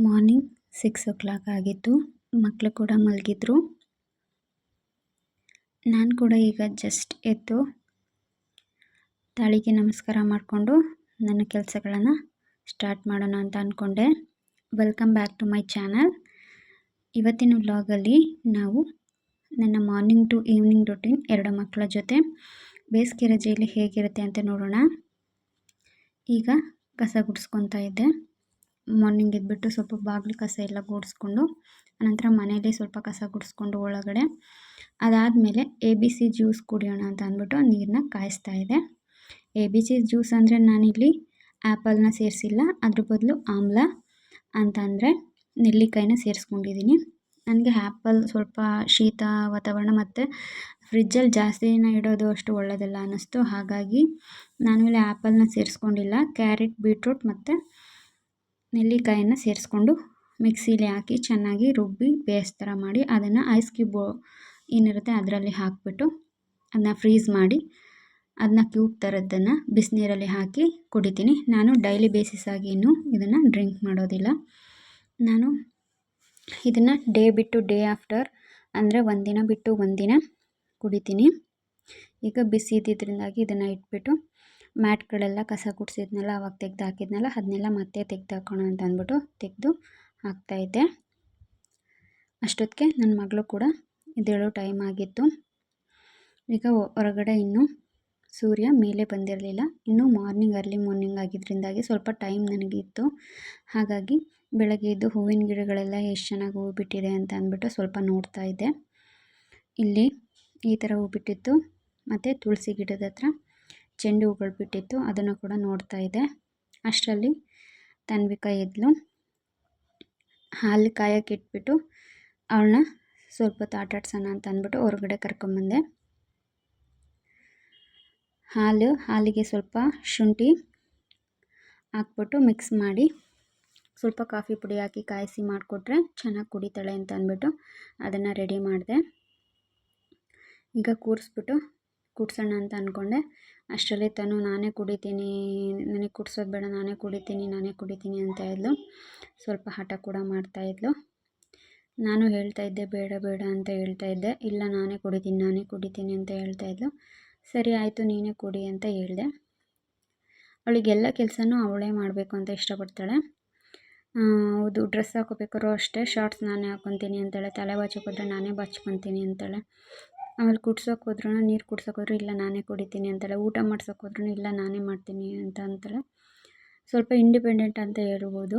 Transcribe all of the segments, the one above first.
Morning six ಓ clock ಆಗಿತ್ತು. ಮಕ್ಕಳು ಕೂಡ ಮಲಗಿದ್ರು. ನಾನು ಕೂಡ ಈಗ ಜಸ್ಟ್ ಎದ್ದು ತಾಳಿಗೆ ನಮಸ್ಕಾರ ಮಾಡಿಕೊಂಡು ನನ್ನ ಕೆಲಸಗಳನ್ನು ಸ್ಟಾರ್ಟ್ ಮಾಡೋಣ ಅಂತ ಅಂದ್ಕೊಂಡೆ welcome back to my channel ಇವತ್ತಿನ ವ್ಲಾಗಲ್ಲಿ ನಾವು ನನ್ನ ಮಾರ್ನಿಂಗ್ ಟು ಈವ್ನಿಂಗ್ ರೊಟೀನ್ ಎರಡು ಮಕ್ಕಳ ಜೊತೆ ಬೇಸಿಗೆ ರಜೆಯಲ್ಲಿ ಹೇಗಿರುತ್ತೆ ಅಂತ ನೋಡೋಣ. ಈಗ ಕಸ ಗುಡಿಸ್ಕೊತಾ ಇದ್ದೆ. ಮಾರ್ನಿಂಗ್ ಎದ್ಬಿಟ್ಟು ಸ್ವಲ್ಪ ಬಾಗಿಲು ಕಸ ಎಲ್ಲ ಗುಡಿಸ್ಕೊಂಡು ಆನಂತರ ಮನೆಯಲ್ಲಿ ಸ್ವಲ್ಪ ಕಸ ಗುಡಿಸ್ಕೊಂಡು ಒಳಗಡೆ. ಅದಾದಮೇಲೆ ಎ ಬಿ ಸಿ ಜ್ಯೂಸ್ ಕುಡಿಯೋಣ ಅಂತ ಅಂದ್ಬಿಟ್ಟು ನೀರನ್ನ ಕಾಯಿಸ್ತಾ ಇದೆ. ಎ ಬಿ ಸಿ ಜ್ಯೂಸ್ ಅಂದರೆ ನಾನಿಲ್ಲಿ ಆ್ಯಪಲ್ನ ಸೇರಿಸಿಲ್ಲ, ಅದ್ರ ಬದಲು ಆಮ್ಲ ಅಂತ ಅಂದರೆ ನೆಲ್ಲಿಕಾಯಿನ ಸೇರಿಸ್ಕೊಂಡಿದ್ದೀನಿ. ನನಗೆ ಆ್ಯಪಲ್ ಸ್ವಲ್ಪ ಶೀತ ವಾತಾವರಣ ಮತ್ತು ಫ್ರಿಜ್ಜಲ್ಲಿ ಜಾಸ್ತಿ ದಿನ ಇಡೋದು ಅಷ್ಟು ಒಳ್ಳೆಯದಲ್ಲ ಅನ್ನಿಸ್ತು. ಹಾಗಾಗಿ ನಾನು ಇಲ್ಲಿ ಆ್ಯಪಲ್ನ ಸೇರಿಸ್ಕೊಂಡಿಲ್ಲ. ಕ್ಯಾರೆಟ್, ಬೀಟ್ರೂಟ್ ಮತ್ತು ನೆಲ್ಲಿಕಾಯನ್ನು ಸೇರಿಸ್ಕೊಂಡು ಮಿಕ್ಸಿಲಿ ಹಾಕಿ ಚೆನ್ನಾಗಿ ರುಬ್ಬಿ ಪೇಸ್ಟ್ ಥರ ಮಾಡಿ ಅದನ್ನು ಐಸ್ ಕ್ಯೂಬ್ ಏನಿರುತ್ತೆ ಅದರಲ್ಲಿ ಹಾಕಿಬಿಟ್ಟು ಅದನ್ನ ಫ್ರೀಸ್ ಮಾಡಿ ಅದನ್ನ ಕ್ಯೂಬ್ ಥರದ್ದನ್ನು ಬಿಸಿನೀರಲ್ಲಿ ಹಾಕಿ ಕುಡಿತೀನಿ. ನಾನು ಡೈಲಿ ಬೇಸಿಸ್ ಆಗಿ ಇದನ್ನು ಡ್ರಿಂಕ್ ಮಾಡೋದಿಲ್ಲ. ನಾನು ಇದನ್ನು ಡೇ ಬಿಟ್ಟು ಡೇ ಆಫ್ಟರ್ ಅಂದರೆ ಒಂದಿನ ಬಿಟ್ಟು ಒಂದಿನ ಕುಡಿತೀನಿ. ಈಗ ಬಿಸಿ ಇದ್ದಿದ್ದರಿಂದಾಗಿ ಇದನ್ನು ಇಟ್ಬಿಟ್ಟು ಮ್ಯಾಟ್ಗಳೆಲ್ಲ ಕಸ ಗುಡಿಸಿದ್ನಲ್ಲ, ಅವಾಗ ತೆಗ್ದು ಹಾಕಿದ್ನಲ್ಲ ಅದನ್ನೆಲ್ಲ ಮತ್ತೆ ತೆಗ್ದು ಹಾಕೋಣ ಅಂತ ಅಂದ್ಬಿಟ್ಟು ತೆಗೆದು ಹಾಕ್ತಾಯಿದ್ದೆ. ಅಷ್ಟೊತ್ತಿಗೆ ನನ್ನ ಮಗಳು ಕೂಡ ಇದೇಳೋ ಟೈಮ್ ಆಗಿತ್ತು. ಈಗ ಹೊರಗಡೆ ಇನ್ನೂ ಸೂರ್ಯ ಮೇಲೆ ಬಂದಿರಲಿಲ್ಲ. ಇನ್ನೂ ಮಾರ್ನಿಂಗ್ ಅರ್ಲಿ ಮಾರ್ನಿಂಗ್ ಆಗಿದ್ದರಿಂದಾಗಿ ಸ್ವಲ್ಪ ಟೈಮ್ ನನಗಿತ್ತು. ಹಾಗಾಗಿ ಬೆಳಗ್ಗೆ ಎದ್ದು ಹೂವಿನ ಗಿಡಗಳೆಲ್ಲ ಎಷ್ಟು ಚೆನ್ನಾಗಿ ಹೂ ಬಿಟ್ಟಿದೆ ಅಂತ ಅಂದ್ಬಿಟ್ಟು ಸ್ವಲ್ಪ ನೋಡ್ತಾ ಇದ್ದೆ ಇಲ್ಲಿ ಈ ಥರ ಹೂ ಬಿಟ್ಟಿತ್ತು. ಮತ್ತು ತುಳಸಿ ಗಿಡದ ಹತ್ರ ಚೆಂಡು ಹೂಗಳು ಬಿಟ್ಟಿತ್ತು, ಅದನ್ನು ಕೂಡ ನೋಡ್ತಾ ಇದ್ದೆ. ಅಷ್ಟರಲ್ಲಿ ತನ್ವಿಕ ಎದ್ಲು ಹಾಲು ಕಾಯಕ್ಕೆ ಇಟ್ಬಿಟ್ಟು ಅವಳನ್ನ ಸ್ವಲ್ಪ ಹೊತ್ತು ಆಟಾಡ್ಸೋಣ ಅಂತ ಅಂದ್ಬಿಟ್ಟು ಹೊರಗಡೆ ಕರ್ಕೊಂಬಂದೆ ಹಾಲು, ಹಾಲಿಗೆ ಸ್ವಲ್ಪ ಶುಂಠಿ ಹಾಕ್ಬಿಟ್ಟು ಮಿಕ್ಸ್ ಮಾಡಿ ಸ್ವಲ್ಪ ಕಾಫಿ ಪುಡಿ ಹಾಕಿ ಕಾಯಿಸಿ ಮಾಡಿಕೊಟ್ರೆ ಚೆನ್ನಾಗಿ ಕುಡಿತಾಳೆ ಅಂತ ಅಂದ್ಬಿಟ್ಟು ಅದನ್ನು ರೆಡಿ ಮಾಡಿದೆ. ಈಗ ಕೂರಿಸ್ಬಿಟ್ಟು ಕುಡ್ಸೋಣ ಅಂತ ಅಂದ್ಕೊಂಡೆ ಅಷ್ಟರಲ್ಲಿ ತಾನು, ನಾನೇ ಕುಡಿತೀನಿ, ನನಗೆ ಕುಡ್ಸೋದು ಬೇಡ, ನಾನೇ ಕುಡಿತೀನಿ ನಾನೇ ಕುಡಿತೀನಿ ಅಂತ ಇದ್ಲು ಸ್ವಲ್ಪ ಹಠ ಕೂಡ ಮಾಡ್ತಾಯಿದ್ಲು ನಾನು ಹೇಳ್ತಾ ಇದ್ದೆ, ಬೇಡ ಬೇಡ ಅಂತ ಹೇಳ್ತಾ ಇದ್ದೆ. ಇಲ್ಲ, ನಾನೇ ಕುಡಿತೀನಿ ನಾನೇ ಕುಡಿತೀನಿ ಅಂತ ಹೇಳ್ತಾ ಇದ್ಲು. ಸರಿ ಆಯಿತು, ನೀನೇ ಕುಡಿ ಅಂತ ಹೇಳಿದೆ. ಅವಳಿಗೆಲ್ಲ ಕೆಲಸನೂ ಅವಳೇ ಮಾಡಬೇಕು ಅಂತ ಇಷ್ಟಪಡ್ತಾಳೆ. ಹೌದು, ಡ್ರೆಸ್ ಹಾಕೋಬೇಕಾದ್ರೂ ಅಷ್ಟೇ, ಶಾರ್ಟ್ಸ್ ನಾನೇ ಹಾಕೊತೀನಿ ಅಂತಾಳೆ. ತಲೆ ಬಾಚೋಕೆ ನಾನೇ ಬಾಚ್ಕೊತೀನಿ ಅಂತಾಳೆ. ಆಮೇಲೆ ಕುಡ್ಸೋಕೆ ಹೋದ್ರೂ ನೀರು ಕುಡ್ಸೋಕೆ ಹೋದ್ರೂ, ಇಲ್ಲ, ನಾನೇ ಕುಡಿತೀನಿ ಅಂತಾಳೆ ಊಟ ಮಾಡ್ಸೋಕೆ ಹೋದ್ರೂ, ಇಲ್ಲ, ನಾನೇ ಮಾಡ್ತೀನಿ ಅಂತ ಅಂತಾಳೆ ಸ್ವಲ್ಪ ಇಂಡಿಪೆಂಡೆಂಟ್ ಅಂತ ಹೇಳ್ಬೋದು.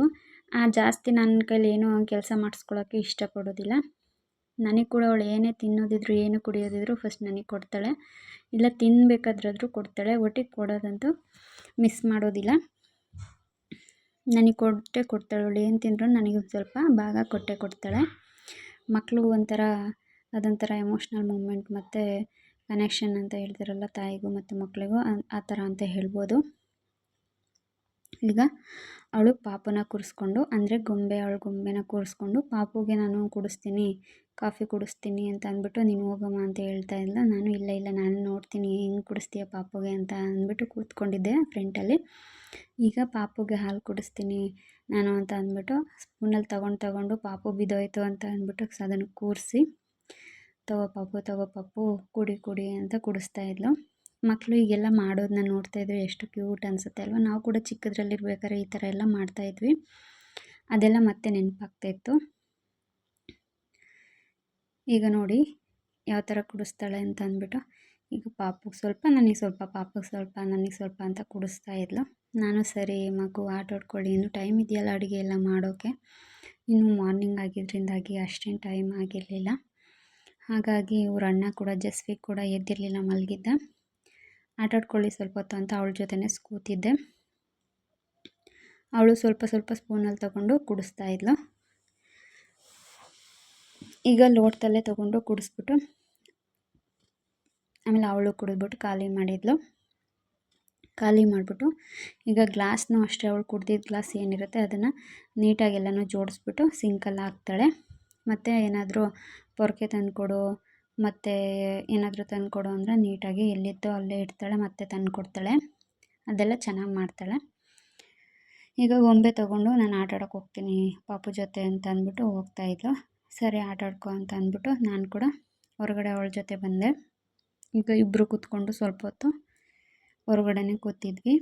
ಜಾಸ್ತಿ ನನ್ನ ಕೈಲಿ ಏನೂ ಕೆಲಸ ಮಾಡಿಸ್ಕೊಳ್ಳೋಕ್ಕೆ ಇಷ್ಟಪಡೋದಿಲ್ಲ. ನನಗೆ ಕೂಡ ಅವಳು ಏನೇ ತಿನ್ನೋದಿದ್ರು, ಏನು ಕುಡಿಯೋದಿದ್ರು ಫಸ್ಟ್ ನನಗೆ ಕೊಡ್ತಾಳೆ. ಇಲ್ಲ ತಿನ್ನಬೇಕಾದ್ರಾದ್ರೂ ಕೊಡ್ತಾಳೆ. ಒಟ್ಟಿಗೆ ಕೊಡೋದಂತೂ ಮಿಸ್ ಮಾಡೋದಿಲ್ಲ. ನನಗೆ ಕೊಟ್ಟೆ ಕೊಡ್ತಾಳೆ. ಅವಳು ಏನು ತಿಂದರೂ ನನಗೆ ಸ್ವಲ್ಪ ಭಾಗ ಕೊಟ್ಟೆ ಕೊಡ್ತಾಳೆ. ಮಕ್ಕಳು ಒಂಥರ ಅದೊಂಥರ ಎಮೋಷ್ನಲ್ ಮೂಮೆಂಟ್ ಮತ್ತು ಕನೆಕ್ಷನ್ ಅಂತ ಹೇಳ್ತಾರಲ್ಲ ತಾಯಿಗೂ ಮತ್ತು ಮಕ್ಕಳಿಗೂ ಆ ಥರ ಅಂತ ಹೇಳ್ಬೋದು. ಈಗ ಅವಳು ಪಾಪನ ಕೂರಿಸ್ಕೊಂಡು, ಅಂದರೆ ಗೊಂಬೆ ಅವಳು ಗೊಂಬೆನ ಕೂರಿಸ್ಕೊಂಡು, ಪಾಪುಗೆ ನಾನು ಕುಡಿಸ್ತೀನಿ, ಕಾಫಿ ಕುಡಿಸ್ತೀನಿ ಅಂತ ಅಂದ್ಬಿಟ್ಟು ನೀನು ಹೋಗಮ್ಮ ಅಂತ ಹೇಳ್ತಾ ಇಲ್ಲ ನಾನು ಇಲ್ಲ ಇಲ್ಲ, ನಾನು ನೋಡ್ತೀನಿ, ಹೆಂಗೆ ಕುಡಿಸ್ತೀಯ ಪಾಪುಗೆ ಅಂತ ಅಂದ್ಬಿಟ್ಟು ಕೂತ್ಕೊಂಡಿದ್ದೆ ಫ್ರೆಂಟಲ್ಲಿ ಈಗ ಪಾಪುಗೆ ಹಾಲು ಕುಡಿಸ್ತೀನಿ, ನಾನು ಅಂತ ಅಂದ್ಬಿಟ್ಟು, ಸ್ಪೂನಲ್ಲಿ ತೊಗೊಂಡು, ತಗೊಂಡು ಪಾಪು ಬಿದ್ದೋಯ್ತು ಅಂತ ಅಂದ್ಬಿಟ್ಟು ಅದನ್ನು ಕೂರಿಸಿ ತಗೋ ಪಾಪು ತಗೋ ಪಾಪು, ಕುಡಿ ಕುಡಿ ಅಂತ ಕುಡಿಸ್ತಾ ಇದ್ಲು. ಮಕ್ಕಳು ಈಗೆಲ್ಲ ಮಾಡೋದನ್ನ ನೋಡ್ತಾಯಿದ್ರೆ ಎಷ್ಟು ಕ್ಯೂಟ್ ಅನಿಸುತ್ತೆ ಅಲ್ವಾ? ನಾವು ಕೂಡ ಚಿಕ್ಕದ್ರಲ್ಲಿರ್ಬೇಕಾದ್ರೆ ಈ ಥರ ಎಲ್ಲ ಮಾಡ್ತಾಯಿದ್ವಿ ಅದೆಲ್ಲ ಮತ್ತೆ ನೆನಪಾಗ್ತಾಯಿತ್ತು ಈಗ ನೋಡಿ, ಯಾವ ಥರ ಕುಡಿಸ್ತಾಳೆ ಅಂತ ಅಂದ್ಬಿಟ್ಟು, ಈಗ ಪಾಪುಗೆ ಸ್ವಲ್ಪ ನನಗೆ ಸ್ವಲ್ಪ ಪಾಪಗೆ ಸ್ವಲ್ಪ ನನಗೆ ಸ್ವಲ್ಪ ಅಂತ ಕುಡಿಸ್ತಾ ಇದ್ಲು. ನಾನು ಸರಿ, ಮಗು ಆಟ ಆಡ್ಕೊಳ್ಳಿ, ಇನ್ನೂ ಟೈಮ್ ಇದೆಯಲ್ಲ ಅಡುಗೆ ಎಲ್ಲ ಮಾಡೋಕ್ಕೆ ಇನ್ನು ಮಾರ್ನಿಂಗ್ ಆಗಿದ್ದರಿಂದಾಗಿ ಅಷ್ಟೇನು ಟೈಮ್ ಆಗಿರಲಿಲ್ಲ. ಹಾಗಾಗಿ ಇವ್ರ ಅಣ್ಣ ಕೂಡ ಜಸ್ವಿ ಕೂಡ ಎದ್ದಿರಲಿಲ್ಲ ಮಲಗಿದ್ದ. ಆಟಾಡ್ಕೊಳ್ಳಿ ಸ್ವಲ್ಪ ಹೊತ್ತು ಅಂತ ಅವಳ ಜೊತೆನೇ ಕೂತಿದ್ದೆ. ಅವಳು ಸ್ವಲ್ಪ ಸ್ವಲ್ಪ ಸ್ಪೂನಲ್ಲಿ ತಗೊಂಡು ಕುಡಿಸ್ತಾ ಇದ್ಲು. ಈಗ ಲೋಟದಲ್ಲೇ ತಗೊಂಡು ಕುಡಿಸ್ಬಿಟ್ಟು ಆಮೇಲೆ ಅವಳು ಕುಡಿದ್ಬಿಟ್ಟು ಖಾಲಿ ಮಾಡಿದ್ಲು. ಖಾಲಿ ಮಾಡಿಬಿಟ್ಟು ಈಗ ಗ್ಲಾಸ್ನೂ ಅಷ್ಟೇ ಅವಳು ಕುಡ್ದಿದ್ದ ಗ್ಲಾಸ್ ಏನಿರುತ್ತೆ ಅದನ್ನು ನೀಟಾಗಿ ಎಲ್ಲನೂ ಜೋಡಿಸ್ಬಿಟ್ಟು ಸಿಂಕಲ್ಲಿ ಹಾಕ್ತಾಳೆ. ಮತ್ತು ಏನಾದರೂ ಪೊರಕೆ ತಂದುಕೊಡು, ಮತ್ತು ಏನಾದರೂ ತಂದುಕೊಡು ಅಂದರೆ ನೀಟಾಗಿ ಎಲ್ಲಿತ್ತೋ ಅಲ್ಲೇ ಇಡ್ತಾಳೆ, ಮತ್ತು ತಂದು ಕೊಡ್ತಾಳೆ ಅದೆಲ್ಲ ಚೆನ್ನಾಗಿ ಮಾಡ್ತಾಳೆ. ಈಗ ಗೊಂಬೆ ತೊಗೊಂಡು ನಾನು ಆಟ ಆಡೋಕೆ ಹೋಗ್ತೀನಿ, ಪಾಪು ಜೊತೆ ಅಂತ ಅಂದ್ಬಿಟ್ಟು ಹೋಗ್ತಾಯಿದ್ಲು ಸರಿ, ಆಟ ಆಡ್ಕೊ ಅಂತ ಅಂದ್ಬಿಟ್ಟು ನಾನು ಕೂಡ ಹೊರಗಡೆ ಅವಳ ಜೊತೆ ಬಂದೆ. ಈಗ ಇಬ್ಬರು ಕೂತ್ಕೊಂಡು ಸ್ವಲ್ಪ ಹೊತ್ತು ಹೊರಗಡೆನೇ ಕೂತಿದ್ವಿ.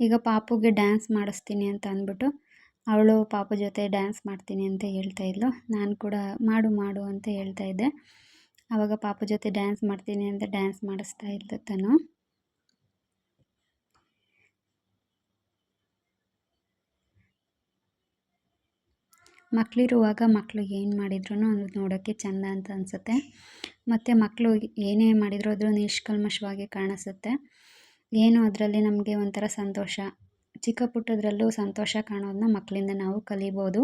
ಈಗ ಪಾಪುಗೆ ಡ್ಯಾನ್ಸ್ ಮಾಡಿಸ್ತೀನಿ ಅಂತ ಅಂದ್ಬಿಟ್ಟು ಅವಳು ಪಾಪು ಜೊತೆ ಡ್ಯಾನ್ಸ್ ಮಾಡ್ತೀನಿ ಅಂತ ಹೇಳ್ತಾ ಇದ್ಲು. ನಾನು ಕೂಡ ಮಾಡು ಮಾಡು ಅಂತ ಹೇಳ್ತಾ ಇದ್ದೆ. ಆವಾಗ ಪಾಪು ಜೊತೆ ಡ್ಯಾನ್ಸ್ ಮಾಡ್ತೀನಿ ಅಂತ ಡ್ಯಾನ್ಸ್ ಮಾಡಿಸ್ತಾ ಇದ್ದ ತಾನು. ಮಕ್ಕಳಿರುವಾಗ ಮಕ್ಕಳು ಏನು ಮಾಡಿದ್ರು ಅದು ನೋಡೋಕ್ಕೆ ಚೆಂದ ಅಂತ ಅನಿಸುತ್ತೆ. ಮತ್ತು ಮಕ್ಕಳು ಏನೇ ಮಾಡಿದರೂ ಅದು ನಿಷ್ಕಲ್ಮಶವಾಗಿ ಕಾಣಿಸುತ್ತೆ. ಏನು ಅದರಲ್ಲಿ ನಮಗೆ ಒಂಥರ ಸಂತೋಷ. ಚಿಕ್ಕ ಪುಟ್ಟದ್ರಲ್ಲೂ ಸಂತೋಷ ಕಾಣೋದನ್ನ ಮಕ್ಕಳಿಂದ ನಾವು ಕಲಿಬೋದು.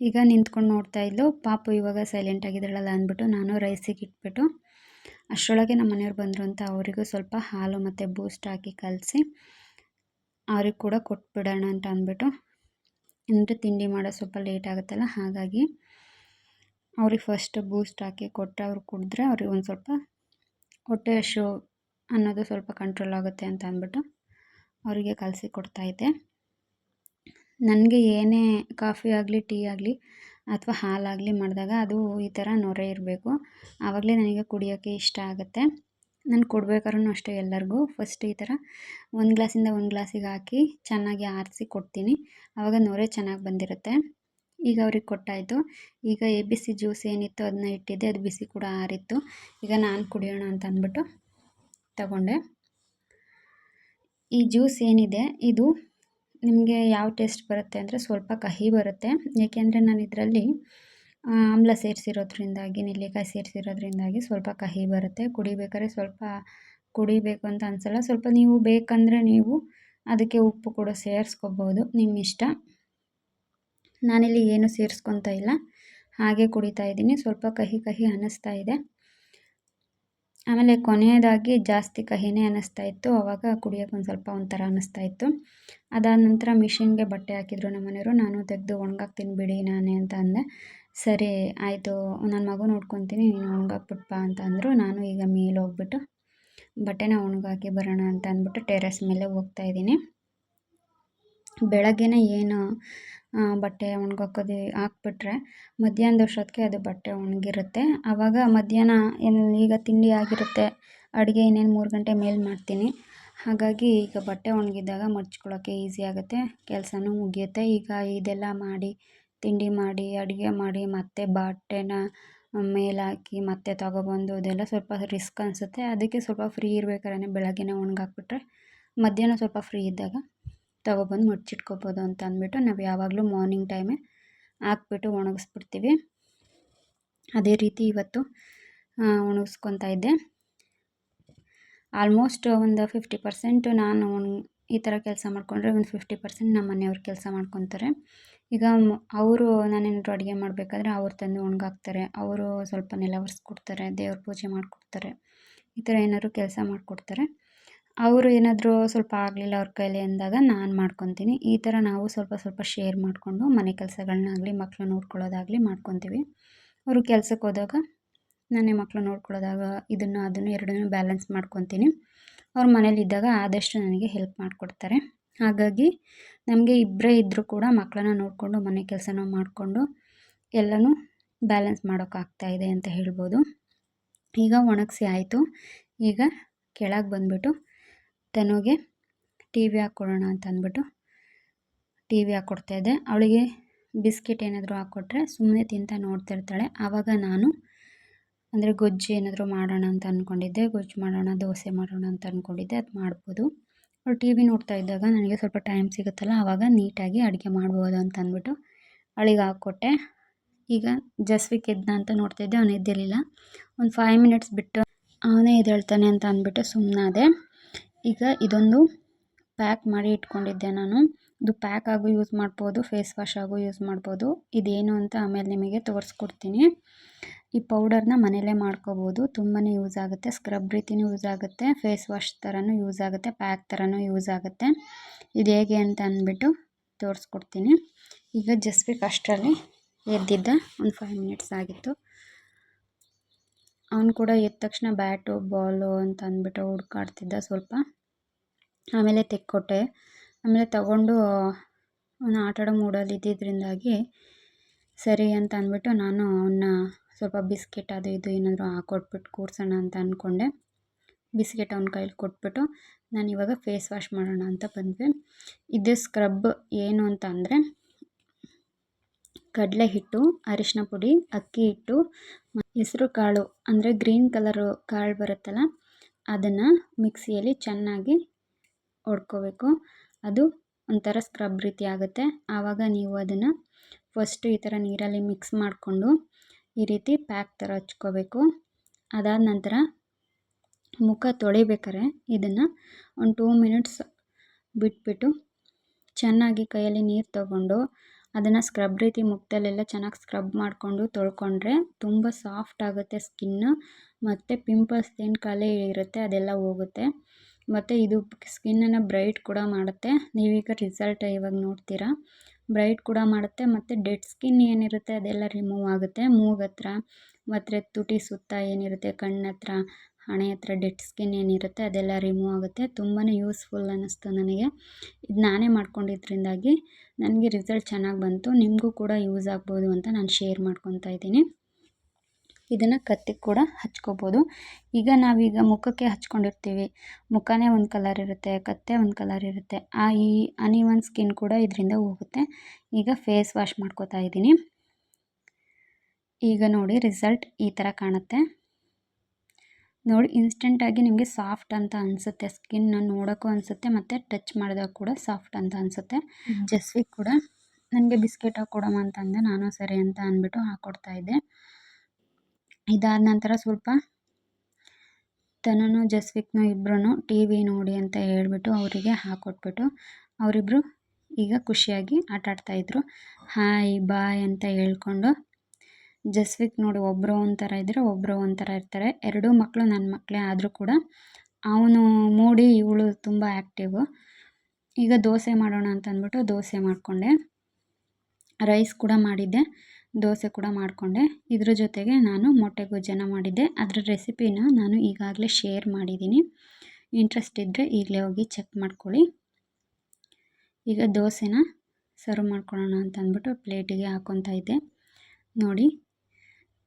ಈಗ ನಿಂತ್ಕೊಂಡು ನೋಡ್ತಾ ಇದ್ಲು, ಪಾಪು ಇವಾಗ ಸೈಲೆಂಟ್ ಆಗಿದ್ರಲ್ಲ ಅಂದ್ಬಿಟ್ಟು ನಾನು ರೈಸಿಗೆ ಇಟ್ಬಿಟ್ಟು ಅಷ್ಟರೊಳಗೆ ನಮ್ಮ ಮನೆಯವ್ರು ಬಂದರು ಅಂತ ಅವರಿಗೂ ಸ್ವಲ್ಪ ಹಾಲು ಮತ್ತು ಬೂಸ್ಟ್ ಹಾಕಿ ಕಲಸಿ ಅವ್ರಿಗೆ ಕೂಡ ಕೊಟ್ಬಿಡೋಣ ಅಂತ ಅಂದ್ಬಿಟ್ಟು ಅಂದರೆ ತಿಂಡಿ ಮಾಡೋದು ಸ್ವಲ್ಪ ಲೇಟ್ ಆಗುತ್ತಲ್ಲ ಹಾಗಾಗಿ ಅವ್ರಿಗೆ ಫಸ್ಟ್ ಬೂಸ್ಟ್ ಹಾಕಿ ಕೊಟ್ಟರೆ ಅವ್ರು ಕುಡಿದ್ರೆ ಅವ್ರಿಗೆ ಒಂದು ಸ್ವಲ್ಪ ಹೊಟ್ಟೆ ಹಶು ಅನ್ನೋದು ಸ್ವಲ್ಪ ಕಂಟ್ರೋಲ್ ಆಗುತ್ತೆ ಅಂತ ಅಂದ್ಬಿಟ್ಟು ಅವರಿಗೆ ಕಲಸಿ ಕೊಡ್ತಾಯಿದ್ದೆ ನನಗೆ ಏನೇ ಕಾಫಿ ಆಗಲಿ ಟೀ ಆಗಲಿ ಅಥವಾ ಹಾಲಾಗಲಿ ಮಾಡಿದಾಗ ಅದು ಈ ಥರ ನೊರೆ ಇರಬೇಕು. ಆವಾಗಲೇ ನನಗೆ ಕುಡಿಯೋಕ್ಕೆ ಇಷ್ಟ ಆಗುತ್ತೆ. ನಾನು ಕೊಡ್ಬೇಕಾದ್ರೂ ಅಷ್ಟೇ ಎಲ್ಲರಿಗೂ. ಫಸ್ಟ್ ಈ ಥರ ಒಂದು ಗ್ಲಾಸಿಂದ ಒಂದು ಗ್ಲಾಸಿಗೆ ಹಾಕಿ ಚೆನ್ನಾಗಿ ಆರಿಸಿ ಕೊಡ್ತೀನಿ. ಆವಾಗ ನೊರೆ ಚೆನ್ನಾಗಿ ಬಂದಿರುತ್ತೆ. ಈಗ ಅವ್ರಿಗೆ ಕೊಟ್ಟಾಯಿತು. ಈಗ ಎ ಬಿ ಸಿ ಜ್ಯೂಸ್ ಏನಿತ್ತು ಅದನ್ನ ಇಟ್ಟಿದ್ದೆ, ಅದು ಬಿಸಿ ಕೂಡ ಆರಿತ್ತು. ಈಗ ನಾನು ಕುಡಿಯೋಣ ಅಂತ ಅಂದ್ಬಿಟ್ಟು ತಗೊಂಡೆ. ಈ ಜ್ಯೂಸ್ ಏನಿದೆ, ಇದು ನಿಮಗೆ ಯಾವ ಟೇಸ್ಟ್ ಬರುತ್ತೆ ಅಂದರೆ ಸ್ವಲ್ಪ ಕಹಿ ಬರುತ್ತೆ. ಏಕೆಂದರೆ ನಾನು ಇದರಲ್ಲಿ ಆಮ್ಲ ಸೇರಿಸಿರೋದ್ರಿಂದಾಗಿ, ನೆಲ್ಲಿಕಾಯಿ ಸೇರಿಸಿರೋದ್ರಿಂದಾಗಿ ಸ್ವಲ್ಪ ಕಹಿ ಬರುತ್ತೆ. ಕುಡಿಬೇಕಾದ್ರೆ ಸ್ವಲ್ಪ ಕುಡಿಬೇಕು ಅಂತ ಅನಿಸಲ್ಲ. ಸ್ವಲ್ಪ ನೀವು ಬೇಕಂದರೆ ನೀವು ಅದಕ್ಕೆ ಉಪ್ಪು ಕೂಡ ಸೇರಿಸ್ಕೋಬೋದು, ನಿಮ್ಮ ಇಷ್ಟ. ನಾನಿಲ್ಲಿ ಏನು ಸೇರಿಸ್ಕೊತಾ ಇಲ್ಲ. ಹಾಗೆ ಕುಡಿತಾ ಇದ್ದೀನಿ. ಸ್ವಲ್ಪ ಕಹಿ ಕಹಿ ಅನ್ನಿಸ್ತಾ ಇದೆ. ಆಮೇಲೆ ಕೊನೆಯದಾಗಿ ಜಾಸ್ತಿ ಕಹಿನೇ ಅನ್ನಿಸ್ತಾ ಇತ್ತು. ಆವಾಗ ಕುಡಿಯೋಕೆ ಒಂದು ಸ್ವಲ್ಪ ಒಂಥರ ಅನ್ನಿಸ್ತಾ ಇತ್ತು. ಅದಾದ ನಂತರ ಮಿಷಿನ್ಗೆ ಬಟ್ಟೆ ಹಾಕಿದ್ರು ನಮ್ಮ ಮನೆಯವರು. ನಾನು ತೆಗೆದು ಒಣಗಾಕ್ತೀನಿ ಬಿಡಿ ನಾನೇ ಅಂತ ಅಂದೆ. ಸರಿ, ಆಯಿತು. ನನ್ನ ಮಗು ನೋಡ್ಕೊತೀನಿ ನೀನು ಒಣ್ಗಾಕ್ಬಿಟ್ಟು ಬಾ ಅಂತ ಅಂದರು. ನಾನು ಈಗ ಮೇಲೆ ಹೋಗ್ಬಿಟ್ಟು ಬಟ್ಟೆನ ಒಣಗಾಕಿ ಬರೋಣ ಅಂತ ಅಂದ್ಬಿಟ್ಟು ಟೆರೆಸ್ ಮೇಲೆ ಹೋಗ್ತಾ ಇದ್ದೀನಿ. ಬೆಳಗ್ಗೆನೇ ಏನು ಬಟ್ಟೆ ಒಣ್ಗಾಕೋದು ಹಾಕ್ಬಿಟ್ರೆ ಮಧ್ಯಾಹ್ನದಷ್ಟೊತ್ತಿಗೆ ಅದು ಬಟ್ಟೆ ಒಣಗಿರುತ್ತೆ. ಆವಾಗ ಮಧ್ಯಾಹ್ನ ಏನು ಈಗ ತಿಂಡಿ ಆಗಿರುತ್ತೆ, ಅಡುಗೆ ಇನ್ನೇನು ಮೂರು ಗಂಟೆ ಮೇಲೆ ಮಾಡ್ತೀನಿ. ಹಾಗಾಗಿ ಈಗ ಬಟ್ಟೆ ಒಣಗಿದಾಗ ಮಡ್ಚ್ಕೊಳ್ಳೋಕ್ಕೆ ಈಸಿ ಆಗುತ್ತೆ, ಕೆಲಸನೂ ಮುಗಿಯುತ್ತೆ. ಈಗ ಇದೆಲ್ಲ ಮಾಡಿ, ತಿಂಡಿ ಮಾಡಿ, ಅಡುಗೆ ಮಾಡಿ, ಮತ್ತೆ ಬಟ್ಟೆನ ಮೇಲಾಕಿ ಮತ್ತೆ ತಗೊಬಂದು, ಅದೆಲ್ಲ ಸ್ವಲ್ಪ ರಿಸ್ಕ್ ಅನಿಸುತ್ತೆ. ಅದಕ್ಕೆ ಸ್ವಲ್ಪ ಫ್ರೀ ಇರ್ಬೇಕಾದ್ರೆ ಬೆಳಗ್ಗೆನೇ ಒಣಗಾಕ್ಬಿಟ್ರೆ ಮಧ್ಯಾಹ್ನ ಸ್ವಲ್ಪ ಫ್ರೀ ಇದ್ದಾಗ ತಗೊಬಂದು ಮುಚ್ಚಿಟ್ಕೋಬೋದು ಅಂತ ಅಂದ್ಬಿಟ್ಟು ನಾವು ಯಾವಾಗಲೂ ಮಾರ್ನಿಂಗ್ ಟೈಮೇ ಹಾಕ್ಬಿಟ್ಟು ಒಣಗಿಸ್ಬಿಡ್ತೀವಿ. ಅದೇ ರೀತಿ ಇವತ್ತು ಒಣಗಿಸ್ಕೊತಾ ಇದ್ದೆ. ಆಲ್ಮೋಸ್ಟ್ ಒಂದು ಫಿಫ್ಟಿ ಪರ್ಸೆಂಟ್ ನಾನು ಈ ಥರ ಕೆಲಸ ಮಾಡಿಕೊಂಡ್ರೆ ಒಂದು ಫಿಫ್ಟಿ ಪರ್ಸೆಂಟ್ ನಮ್ಮ ಮನೆಯವ್ರು ಕೆಲಸ ಮಾಡ್ಕೊತಾರೆ. ಈಗ ಅವರು ನಾನೇನಾದ್ರು ಅಡುಗೆ ಮಾಡಬೇಕಾದ್ರೆ ಅವ್ರು ತಂದು ಒಣಗಾಕ್ತಾರೆ. ಅವರು ಸ್ವಲ್ಪ ನೆಲ ಒರೆಸ್ಕೊಡ್ತಾರೆ, ದೇವ್ರ ಪೂಜೆ ಮಾಡಿಕೊಡ್ತಾರೆ. ಈ ಥರ ಏನಾದ್ರು ಕೆಲಸ ಮಾಡಿಕೊಡ್ತಾರೆ. ಅವರು ಏನಾದರೂ ಸ್ವಲ್ಪ ಆಗಲಿಲ್ಲ ಅವ್ರ ಕೈಲಿ ಅಂದಾಗ ನಾನು ಮಾಡ್ಕೊತೀನಿ. ಈ ಥರ ನಾವು ಸ್ವಲ್ಪ ಸ್ವಲ್ಪ ಶೇರ್ ಮಾಡಿಕೊಂಡು ಮನೆ ಕೆಲಸಗಳ್ನಾಗಲಿ ಮಕ್ಕಳು ನೋಡ್ಕೊಳ್ಳೋದಾಗಲಿ ಮಾಡ್ಕೊತೀವಿ. ಅವರು ಕೆಲ್ಸಕ್ಕೆ ಹೋದಾಗ ನಾನೇ ಮಕ್ಕಳು ನೋಡ್ಕೊಳ್ಳೋದಾಗ ಇದನ್ನು, ಅದನ್ನು ಎರಡನ್ನೂ ಬ್ಯಾಲೆನ್ಸ್ ಮಾಡ್ಕೊತೀನಿ. ಅವ್ರು ಮನೇಲಿದ್ದಾಗ ಆದಷ್ಟು ನನಗೆ ಹೆಲ್ಪ್ ಮಾಡಿಕೊಡ್ತಾರೆ. ಹಾಗಾಗಿ ನಮಗೆ ಇಬ್ಬರೇ ಇದ್ದರೂ ಕೂಡ ಮಕ್ಕಳನ್ನ ನೋಡಿಕೊಂಡು ಮನೆ ಕೆಲಸನ ಮಾಡಿಕೊಂಡು ಎಲ್ಲನೂ ಬ್ಯಾಲೆನ್ಸ್ ಮಾಡೋಕ್ಕಾಗ್ತಾಯಿದೆ ಅಂತ ಹೇಳ್ಬೋದು. ಈಗ ಒಣಗಿಸಿ ಆಯಿತು. ಈಗ ಕೆಳಗೆ ಬಂದುಬಿಟ್ಟು ತನುಗೆ ಟಿ ವಿ ಹಾಕ್ಕೊಡೋಣ ಅಂತ ಅಂದ್ಬಿಟ್ಟು ಟಿ ವಿ ಹಾಕ್ಕೊಡ್ತಾಯಿದ್ದೆ ಅವಳಿಗೆ ಬಿಸ್ಕೆಟ್ ಏನಾದರೂ ಹಾಕ್ಕೊಟ್ರೆ ಸುಮ್ಮನೆ ತಿಂತ ನೋಡ್ತಿರ್ತಾಳೆ. ಆವಾಗ ನಾನು ಅಂದರೆ ಗೊಜ್ಜು ಏನಾದರೂ ಮಾಡೋಣ ಅಂತ ಅಂದ್ಕೊಂಡಿದ್ದೆ ಗೊಜ್ಜು ಮಾಡೋಣ, ದೋಸೆ ಮಾಡೋಣ ಅಂತ ಅಂದ್ಕೊಂಡಿದ್ದೆ ಅದು ಮಾಡ್ಬೋದು. ಅವ್ಳು ಟಿ ವಿ ನೋಡ್ತಾ ಇದ್ದಾಗ ನನಗೆ ಸ್ವಲ್ಪ ಟೈಮ್ ಸಿಗುತ್ತಲ್ಲ, ಆವಾಗ ನೀಟಾಗಿ ಅಡುಗೆ ಮಾಡ್ಬೋದು ಅಂತ ಅಂದ್ಬಿಟ್ಟು ಅವಳಿಗೆ ಹಾಕ್ಕೊಟ್ಟೆ. ಈಗ ಜಸ್ವಿಕ್ ಎದ್ದ ಅಂತ ನೋಡ್ತಾಯಿದ್ದೆ ಅವನು ಎದ್ದಿರಲಿಲ್ಲ. ಒಂದು ಫೈವ್ ಮಿನಿಟ್ಸ್ ಬಿಟ್ಟು ಅವನೇ ಎದ್ದೇಳ್ತಾನೆ ಅಂತ ಅಂದ್ಬಿಟ್ಟು ಸುಮ್ಮನಾದೆ ಈಗ ಇದೊಂದು ಪ್ಯಾಕ್ ಮಾಡಿ ಇಟ್ಕೊಂಡಿದ್ದೆ ನಾನು. ಇದು ಪ್ಯಾಕ್ ಆಗು ಯೂಸ್ ಮಾಡ್ಬೋದು, ಫೇಸ್ ವಾಶ್ ಆಗು ಯೂಸ್ ಮಾಡ್ಬೋದು. ಇದೇನು ಅಂತ ಆಮೇಲೆ ನಿಮಗೆ ತೋರಿಸ್ಕೊಡ್ತೀನಿ. ಈ ಪೌಡರ್ನ ಮನೇಲೇ ಮಾಡ್ಕೋಬೋದು. ತುಂಬಾ ಯೂಸ್ ಆಗುತ್ತೆ. ಸ್ಕ್ರಬ್ ರೀತಿಯೂ ಯೂಸ್ ಆಗುತ್ತೆ. ಫೇಸ್ ವಾಶ್ ಥರನೂ ಯೂಸ್ ಆಗುತ್ತೆ. ಪ್ಯಾಕ್ ಥರನೂ ಯೂಸ್ ಆಗುತ್ತೆ. ಇದು ಹೇಗೆ ಅಂತ ಅಂದ್ಬಿಟ್ಟು ತೋರಿಸ್ಕೊಡ್ತೀನಿ. ಈಗ ಜಸ್ಟ್ ಅಷ್ಟರಲ್ಲಿ ಎದ್ದಿದ್ದ ಒಂದು ಫೈವ್ ಮಿನಿಟ್ಸ್ ಆಗಿತ್ತು. ಅವನು ಕೂಡ ಎದ್ದ ತಕ್ಷಣ ಬ್ಯಾಟು, ಬಾಲು ಅಂತ ಅಂದ್ಬಿಟ್ಟು ಹುಡ್ಕಾಡ್ತಿದ್ದ ಸ್ವಲ್ಪ. ಆಮೇಲೆ ತೆಕ್ಕೊಟ್ಟೆ. ಆಮೇಲೆ ತಗೊಂಡು ಅವನು ಆಟ ಆಡೋ ಮೂಡಲ್ಲಿ ಇದ್ದಿದ್ದರಿಂದಾಗಿ ಸರಿ ಅಂತ ಅಂದ್ಬಿಟ್ಟು ನಾನು ಅವನ್ನ ಸ್ವಲ್ಪ ಬಿಸ್ಕೆಟ್ ಅದು ಇದು ಏನಾದರೂ ಹಾಕೊಟ್ಬಿಟ್ಟು ಕೂರ್ಸೋಣ ಅಂತ ಅಂದ್ಕೊಂಡೆ ಬಿಸ್ಕೆಟ್ ಅವ್ನ ಕೈಲಿ ಕೊಟ್ಬಿಟ್ಟು ನಾನು ಇವಾಗ ಫೇಸ್ ವಾಶ್ ಮಾಡೋಣ ಅಂತ ಬಂದ್ವಿ. ಇದು ಸ್ಕ್ರಬ್ ಏನು ಅಂತ ಅಂದರೆ ಕಡಲೆ ಹಿಟ್ಟು, ಅರಿಶಿನ ಪುಡಿ, ಅಕ್ಕಿ ಹಿಟ್ಟು, ಹೆಸರು ಕಾಳು ಅಂದರೆ ಗ್ರೀನ್ ಕಲರು ಕಾಳು ಬರುತ್ತಲ್ಲ, ಅದನ್ನು ಮಿಕ್ಸಿಯಲ್ಲಿ ಚೆನ್ನಾಗಿ ಹೊಡ್ಕೋಬೇಕು ಅದು ಒಂಥರ ಸ್ಕ್ರಬ್ ರೀತಿ ಆಗುತ್ತೆ. ಆವಾಗ ನೀವು ಅದನ್ನು ಫಸ್ಟು ಈ ಥರ ನೀರಲ್ಲಿ ಮಿಕ್ಸ್ ಮಾಡಿಕೊಂಡು ಈ ರೀತಿ ಪ್ಯಾಕ್ ಥರ ಹಚ್ಕೋಬೇಕು. ಅದಾದ ನಂತರ ಮುಖ ತೊಳಿಬೇಕಾರೆ ಇದನ್ನು ಒಂದು ಟೂ ಮಿನಿಟ್ಸ್ ಬಿಟ್ಬಿಟ್ಟು ಚೆನ್ನಾಗಿ ಕೈಯಲ್ಲಿ ನೀರು ತಗೊಂಡು ಅದನ್ನು ಸ್ಕ್ರಬ್ ರೀತಿ ಮುಖದಲ್ಲೆಲ್ಲ ಚೆನ್ನಾಗಿ ಸ್ಕ್ರಬ್ ಮಾಡಿಕೊಂಡು ತೊಳ್ಕೊಂಡ್ರೆ ತುಂಬ ಸಾಫ್ಟ್ ಆಗುತ್ತೆ ಸ್ಕಿನ್ನು ಮತ್ತು ಪಿಂಪಲ್ಸ್ ಏನು ಕಲೆ ಇರುತ್ತೆ ಅದೆಲ್ಲ ಹೋಗುತ್ತೆ. ಮತ್ತು ಇದು ಸ್ಕಿನ್ನನ್ನು ಬ್ರೈಟ್ ಕೂಡ ಮಾಡುತ್ತೆ. ನೀವೀಗ ರಿಸಲ್ಟ್ ಇವಾಗ ನೋಡ್ತೀರಾ. ಬ್ರೈಟ್ ಕೂಡ ಮಾಡುತ್ತೆ ಮತ್ತು ಡೆಡ್ ಸ್ಕಿನ್ ಏನಿರುತ್ತೆ ಅದೆಲ್ಲ ರಿಮೂವ್ ಆಗುತ್ತೆ. ಮೂಗು ಮತ್ತು ತುಟಿ ಸುತ್ತ ಏನಿರುತ್ತೆ, ಕಣ್ಣತ್ರ ಹತ್ರ ಹಣೆ ಹತ್ರ ಡೆಡ್ ಸ್ಕಿನ್ ಏನಿರುತ್ತೆ ಅದೆಲ್ಲ ರಿಮೂವ್ ಆಗುತ್ತೆ. ತುಂಬಾ ಯೂಸ್ಫುಲ್ ಅನ್ನಿಸ್ತು ನನಗೆ. ಇದು ನಾನೇ ಮಾಡ್ಕೊಂಡಿದ್ದರಿಂದಾಗಿ ನನಗೆ ರಿಸಲ್ಟ್ ಚೆನ್ನಾಗಿ ಬಂತು. ನಿಮಗೂ ಕೂಡ ಯೂಸ್ ಆಗ್ಬೋದು ಅಂತ ನಾನು ಶೇರ್ ಮಾಡ್ಕೊತಾ ಇದ್ದೀನಿ. ಇದನ್ನು ಕತ್ತಿಗೆ ಕೂಡ ಹಚ್ಕೋಬೋದು. ಈಗ ನಾವೀಗ ಮುಖಕ್ಕೆ ಹಚ್ಕೊಂಡಿರ್ತೀವಿ. ಮುಖನೇ ಒಂದು ಕಲರ್ ಇರುತ್ತೆ, ಕತ್ತೆ ಒಂದು ಕಲರ್ ಇರುತ್ತೆ. ಆ ಈ ಅನಿವನ್ ಸ್ಕಿನ್ ಕೂಡ ಇದರಿಂದ ಹೋಗುತ್ತೆ. ಈಗ ಫೇಸ್ ವಾಶ್ ಮಾಡ್ಕೋತಾ ಇದ್ದೀನಿ. ಈಗ ನೋಡಿ ರಿಸಲ್ಟ್ ಈ ಥರ ಕಾಣುತ್ತೆ. ನೋಡಿ ಇನ್ಸ್ಟೆಂಟಾಗಿ ನಿಮಗೆ ಸಾಫ್ಟ್ ಅಂತ ಅನಿಸುತ್ತೆ. ಸ್ಕಿನ್ನ ನೋಡೋಕ್ಕೂ ಅನಿಸುತ್ತೆ ಮತ್ತು ಟಚ್ ಮಾಡಿದಾಗ ಕೂಡ ಸಾಫ್ಟ್ ಅಂತ ಅನಿಸುತ್ತೆ. ಜಸ್ವಿಕ್ ಕೂಡ ನನಗೆ ಬಿಸ್ಕೆಟ್ ಹಾಕ್ಕೊಡಮ್ಮ ಅಂತ ಅಂದೆ ನಾನು ಸರಿ ಅಂತ ಅಂದ್ಬಿಟ್ಟು ಹಾಕ್ಕೊಡ್ತಾಯಿದ್ದೆ ಇದಾದ. ನಂತರ ಸ್ವಲ್ಪ ತನನು ಜಸ್ವಿಕ್ನು ಇಬ್ಬರೂ ಟಿ ವಿ ನೋಡಿ ಅಂತ ಹೇಳ್ಬಿಟ್ಟು ಅವರಿಗೆ ಹಾಕ್ಕೊಟ್ಬಿಟ್ಟು ಅವರಿಬ್ಬರು ಈಗ ಖುಷಿಯಾಗಿ ಆಟ ಆಡ್ತಾಯಿದ್ರು ಹಾಯ್ ಬಾಯ್ ಅಂತ ಹೇಳ್ಕೊಂಡು ಜಸ್ವಿಕ್ ನೋಡಿ ಒಬ್ಬರು ಒಂಥರ ಇದ್ದರೆ ಒಬ್ಬರು ಒಂಥರ ಇರ್ತಾರೆ. ಎರಡೂ ಮಕ್ಕಳು ನನ್ನ ಮಕ್ಕಳೇ ಆದರೂ ಕೂಡ ಅವನು ಮೂಡಿ ಇವಳು ತುಂಬ ಆ್ಯಕ್ಟಿವು ಈಗ ದೋಸೆ ಮಾಡೋಣ ಅಂತ ಅಂದ್ಬಿಟ್ಟು ದೋಸೆ ಮಾಡಿಕೊಂಡೆ. ರೈಸ್ ಕೂಡ ಮಾಡಿದ್ದೆ. ದೋಸೆ ಕೂಡ ಮಾಡಿಕೊಂಡೆ. ಇದ್ರ ಜೊತೆಗೆ ನಾನು ಮೊಟ್ಟೆ ಗೊಜ್ಜನ ಮಾಡಿದ್ದೆ. ಅದರ ರೆಸಿಪಿನ ನಾನು ಈಗಾಗಲೇ ಶೇರ್ ಮಾಡಿದ್ದೀನಿ. ಇಂಟ್ರೆಸ್ಟ್ ಇದ್ದರೆ ಈಗಲೇ ಹೋಗಿ ಚೆಕ್ ಮಾಡ್ಕೊಳ್ಳಿ. ಈಗ ದೋಸೆನ ಸರ್ವ್ ಮಾಡ್ಕೊಳ್ಳೋಣ ಅಂತ ಅಂದ್ಬಿಟ್ಟು ಪ್ಲೇಟಿಗೆ ಹಾಕ್ಕೊತಾ ಇದ್ದೆ. ನೋಡಿ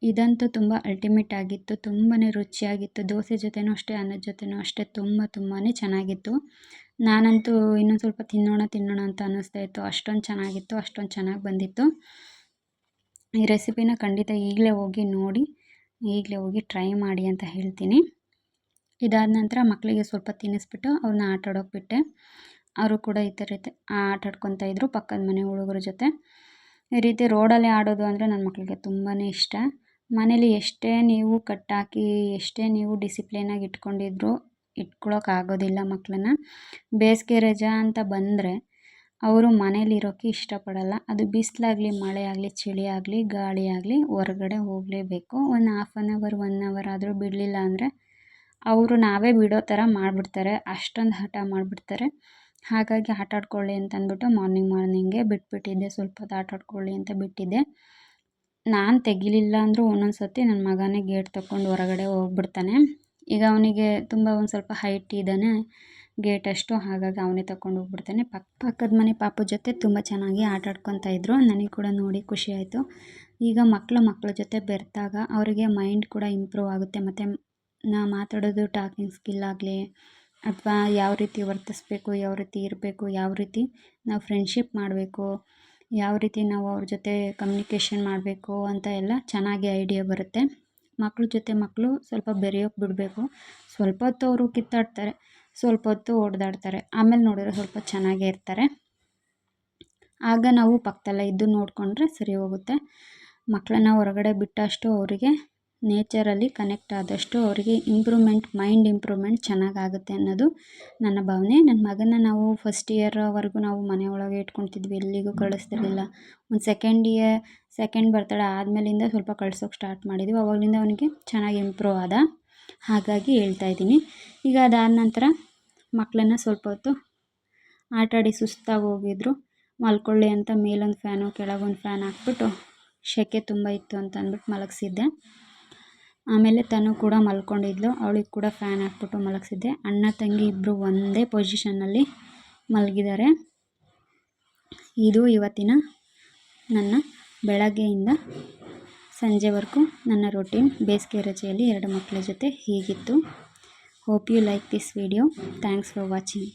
ಇದಂತೂ ತುಂಬ ಅಲ್ಟಿಮೇಟ್ ಆಗಿತ್ತು ತುಂಬಾ ರುಚಿಯಾಗಿತ್ತು, ದೋಸೆ ಜೊತೆನೂ ಅಷ್ಟೇ, ಅನ್ನದ ಜೊತೆನೂ ಅಷ್ಟೇ, ತುಂಬ ತುಂಬಾ ಚೆನ್ನಾಗಿತ್ತು. ನಾನಂತೂ ಇನ್ನೊಂದು ಸ್ವಲ್ಪ ತಿನ್ನೋಣ ತಿನ್ನೋಣ ಅಂತ ಅನ್ನಿಸ್ತಾ ಇತ್ತು. ಅಷ್ಟೊಂದು ಚೆನ್ನಾಗಿತ್ತು, ಅಷ್ಟೊಂದು ಚೆನ್ನಾಗಿ ಬಂದಿತ್ತು. ಈ ರೆಸಿಪಿನ ಖಂಡಿತ ಈಗಲೇ ಹೋಗಿ ನೋಡಿ, ಈಗಲೇ ಹೋಗಿ ಟ್ರೈ ಮಾಡಿ ಅಂತ ಹೇಳ್ತೀನಿ. ಇದಾದ ನಂತರ ಮಕ್ಕಳಿಗೆ ಸ್ವಲ್ಪ ತಿನ್ನಿಸ್ಬಿಟ್ಟು ಅವ್ರನ್ನ ಆಟ ಆಡೋಕೆ ಬಿಟ್ಟೆ. ಅವರು ಕೂಡ ಈ ಥರ ಆಟ ಆಡ್ಕೊತಾ ಇದ್ದರು ಪಕ್ಕದ ಮನೆ ಹುಡುಗರ ಜೊತೆ. ಈ ರೀತಿ ರೋಡಲ್ಲೇ ಆಡೋದು ಅಂದರೆ ನನ್ನ ಮಕ್ಕಳಿಗೆ ತುಂಬಾ ಇಷ್ಟ. ಮನೇಲಿ ಎಷ್ಟೇ ನೀವು ಕಟ್ಟಾಕಿ, ಎಷ್ಟೇ ನೀವು ಡಿಸಿಪ್ಲಿನಾಗಿ ಇಟ್ಕೊಂಡಿದ್ರು ಆಗೋದಿಲ್ಲ ಮಕ್ಕಳನ್ನ ಬೇಸಿಗೆ ರಜಾ ಅಂತ ಬಂದರೆ ಅವರು ಮನೇಲಿರೋಕ್ಕೆ ಇಷ್ಟಪಡಲ್ಲ. ಅದು ಬಿಸಿಲಾಗಲಿ ಮಳೆ ಆಗಲಿ ಚಳಿ ಆಗಲಿ ಗಾಳಿ ಆಗಲಿ ಹೊರಗಡೆ ಹೋಗಲೇಬೇಕು. ಒಂದು half an hour one hour ಆದರೂ ಬಿಡಲಿಲ್ಲ ಅಂದರೆ ಅವರು ನಾವೇ ಬಿಡೋ ಥರ ಮಾಡಿಬಿಡ್ತಾರೆ. ಅಷ್ಟೊಂದು ಹಠ ಮಾಡಿಬಿಡ್ತಾರೆ. ಹಾಗಾಗಿ ಆಟಾಡ್ಕೊಳ್ಳಿ ಅಂತ ಅಂದ್ಬಿಟ್ಟು ಮಾರ್ನಿಂಗ್ ಮಾರ್ನಿಂಗೇ ಬಿಟ್ಬಿಟ್ಟಿದ್ದೆ. ಸ್ವಲ್ಪ ಹೊತ್ತು ಆಟ ಆಡ್ಕೊಳ್ಳಿ ಅಂತ ಬಿಟ್ಟಿದ್ದೆ. ನಾನು ತೆಗಿಲಿಲ್ಲ ಅಂದರೂ ಒಂದೊಂದು ಸರ್ತಿ ನನ್ನ ಮಗನೇ ಗೇಟ್ ತಗೊಂಡು ಹೊರಗಡೆ ಹೋಗ್ಬಿಡ್ತಾನೆ. ಈಗ ಅವನಿಗೆ ತುಂಬ ಒಂದು ಸ್ವಲ್ಪ ಹೈಟ್ ಇದ್ದಾನೆ. ಗೇಟ್ ಅಷ್ಟು ಹಾಗಾಗಿ ಅವನೇ ತಗೊಂಡು ಹೋಗ್ಬಿಡ್ತಾನೆ. ಪಕ್ಕ ಪಕ್ಕದ ಮನೆ ಪಾಪು ಜೊತೆ ತುಂಬ ಚೆನ್ನಾಗಿ ಆಟ ಇದ್ದರು ನನಗೆ ಕೂಡ ನೋಡಿ ಖುಷಿ ಆಯಿತು. ಈಗ ಮಕ್ಕಳು ಮಕ್ಕಳ ಜೊತೆ ಬೆರೆತಾಗ ಅವರಿಗೆ ಮೈಂಡ್ ಕೂಡ ಇಂಪ್ರೂವ್ ಆಗುತ್ತೆ. ಮತ್ತು ನಾ ಮಾತಾಡೋದು ಟಾಕಿಂಗ್ ಸ್ಕಿಲ್ ಆಗಲಿ ಅಥವಾ ಯಾವ ರೀತಿ ವರ್ತಿಸ್ಬೇಕು, ಯಾವ ರೀತಿ ಇರಬೇಕು, ಯಾವ ರೀತಿ ನಾವು ಫ್ರೆಂಡ್ಶಿಪ್ ಮಾಡಬೇಕು ಯಾವ ರೀತಿ ನಾವು ಅವ್ರ ಜೊತೆ ಕಮ್ಯುನಿಕೇಷನ್ ಮಾಡಬೇಕು ಅಂತ ಎಲ್ಲ ಚೆನ್ನಾಗಿ ಐಡಿಯಾ ಬರುತ್ತೆ. ಮಕ್ಳ ಜೊತೆ ಮಕ್ಕಳು ಸ್ವಲ್ಪ ಬೆರೆಯೋಕೆ ಬಿಡಬೇಕು. ಸ್ವಲ್ಪ ಹೊತ್ತು ಅವರು ಕಿತ್ತಾಡ್ತಾರೆ, ಸ್ವಲ್ಪ ಹೊತ್ತು ಹೊಡೆದಾಡ್ತಾರೆ ಆಮೇಲೆ ನೋಡಿದ್ರೆ ಸ್ವಲ್ಪ ಚೆನ್ನಾಗೇ ಇರ್ತಾರೆ. ಆಗ ನಾವು ಪಕ್ಕದಲ್ಲೇ ಇದ್ದು ನೋಡಿಕೊಂಡ್ರೆ ಸರಿ ಹೋಗುತ್ತೆ. ಮಕ್ಕಳನ್ನ ಹೊರಗಡೆ ಬಿಟ್ಟಷ್ಟು ಅವರಿಗೆ ನೇಚರಲ್ಲಿ ಕನೆಕ್ಟ್ ಆದಷ್ಟು ಅವರಿಗೆ ಇಂಪ್ರೂವ್ಮೆಂಟ್ ಮೈಂಡ್ ಇಂಪ್ರೂವ್ಮೆಂಟ್ ಚೆನ್ನಾಗಾಗುತ್ತೆ ಅನ್ನೋದು ನನ್ನ ಭಾವನೆ. ನನ್ನ ಮಗನ ನಾವು ಫಸ್ಟ್ ಇಯರ್ವರೆಗೂ ನಾವು ಮನೆಯೊಳಗೆ ಇಟ್ಕೊತಿದ್ವಿ ಎಲ್ಲಿಗೂ ಕಳಿಸ್ತಿರ್ಲಿಲ್ಲ. ಒಂದು ಸೆಕೆಂಡ್ ಇಯರ್ ಸೆಕೆಂಡ್ ಬರ್ತಡೇ ಆದಮೇಲಿಂದ ಸ್ವಲ್ಪ ಕಳ್ಸೋಕೆ ಸ್ಟಾರ್ಟ್ ಮಾಡಿದ್ವಿ. ಅವಾಗಲಿಂದ ಅವನಿಗೆ ಚೆನ್ನಾಗಿ ಇಂಪ್ರೂವ್ ಆದ ಹಾಗಾಗಿ ಹೇಳ್ತಾ ಇದ್ದೀನಿ. ಈಗ ಅದಾದ ನಂತರ ಮಕ್ಕಳನ್ನ ಸ್ವಲ್ಪ ಹೊತ್ತು ಆಟಾಡಿ ಸುಸ್ತಾಗಿ ಹೋಗಿದ್ರು. ಮಲ್ಕೊಳ್ಳಿ ಅಂತ ಮೇಲೊಂದು ಫ್ಯಾನು ಕೆಳಗೊಂದು ಫ್ಯಾನ್ ಹಾಕ್ಬಿಟ್ಟು ಶೆಕೆ ತುಂಬ ಇತ್ತು ಅಂತ ಅಂದ್ಬಿಟ್ಟು ಮಲಗಿಸಿದ್ದೆ. ಆಮೇಲೆ ತನು ಕೂಡ ಮಲ್ಕೊಂಡಿದ್ಲು. ಅವಳಿಗೆ ಕೂಡ ಫ್ಯಾನ್ ಹಾಕ್ಬಿಟ್ಟು ಮಲಗಿಸಿದ್ದೆ. ಅಣ್ಣ ತಂಗಿ ಇಬ್ಬರು ಒಂದೇ ಪೊಸಿಷನ್ನಲ್ಲಿ ಮಲಗಿದ್ದಾರೆ. ಇದು ಇವತ್ತಿನ ನನ್ನ ಬೆಳಗ್ಗೆಯಿಂದ ಸಂಜೆವರೆಗೂ ನನ್ನ ರೊಟೀನ್ ಬೇಸಿಗೆ ರಜೆಯಲ್ಲಿ ಎರಡು ಮಕ್ಕಳ ಜೊತೆ ಹೀಗಿತ್ತು. Hope you like this video thanks for watching